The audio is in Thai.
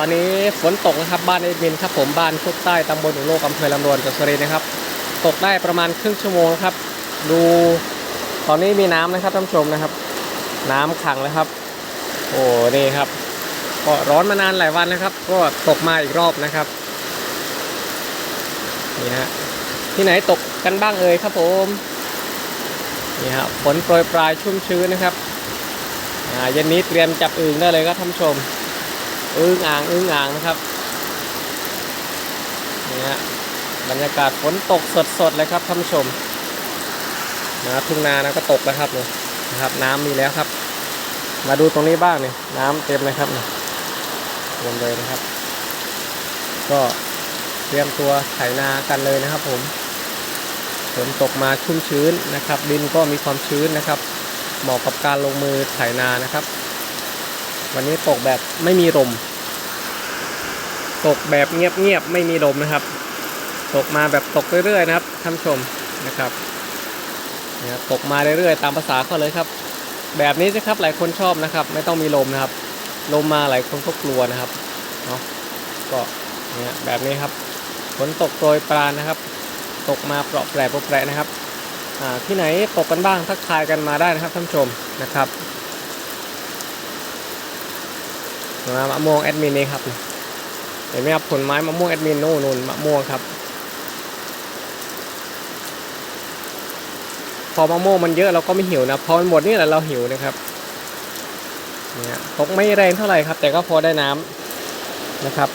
ตอนนี้ฝนตกนะครับบ้านเอ็ดมินครับผมบ้านคุกใต้ตำบลอุโลกอำเภอลำดวนจังหวัดสุรินทร์นะครับ ตกได้ประมาณครึ่งชั่วโมงนะครับ ดูตอนนี้มีน้ำนะครับท่านผู้ชมนะครับ น้ำขังแล้วครับ โอ้นี่ครับก็ร้อนมานานหลายวันนะครับ ก็ตกมาอีกรอบนะครับนี่ฮะที่ไหนตกกันบ้างเอ่ยครับผมนี่ฮะฝนโปรยปลายชุ่มชื้นนะครับอ่าเย็นนี้เตรียมจับอึ่งได้เลยครับท่านผู้ชม อึ่งอ่างอึ่งอ่างนะครับนี่ฮะบรรยากาศฝนตกสดๆเลยครับท่านผู้ชมนะทุ่งนานะก็ตกแล้วครับนี่นะครับ น้ำมีแล้วครับ มาดูตรงนี้บ้างเนี่ยน้ำเต็มเลยครับเนี่ยเต็มเลยนะครับ ก็เตรียมตัวไถนากันเลยนะครับ ผมฝนตกมาชุ่มชื้นนะครับ ดินก็มีความชื้นนะครับ เหมาะกับการลงมือไถนานะครับ วันนี้ตกแบบไม่มีลม ตกแบบเงียบๆไม่มีลมนะครับ ตกมาแบบตกเรื่อยๆนะครับท่านชมนะครับนี่ยตกมาเรื่อยๆตามภาษาเขาเลยครับ แบบนี้สิครับหลายคนชอบนะครับ ไม่ต้องมีลมนะครับ ลมมาหลายคนก็กลัวนะครับเนาะก็เนี่ยแบบนี้ครับฝนตกโปรยปรานนะครับ ตกมาเปราะแปรโปรแปรนะครับที่ไหนตกกันบ้างทักทายกันมาได้นะครับท่านผู้ชมนะครับ มะม่วงแอดมินนี่ครับเห็นไหมครับผลไม้มะม่วงแอดมินโน่นนู่นมะม่วงครับ พอมะม่วงมันเยอะเราก็ไม่หิวนะพอมันหมดนี่แหละเราหิวนะครับเนี่ยตกไม่แรงเท่าไหร่ครับ แต่ก็พอได้น้ำนะครับ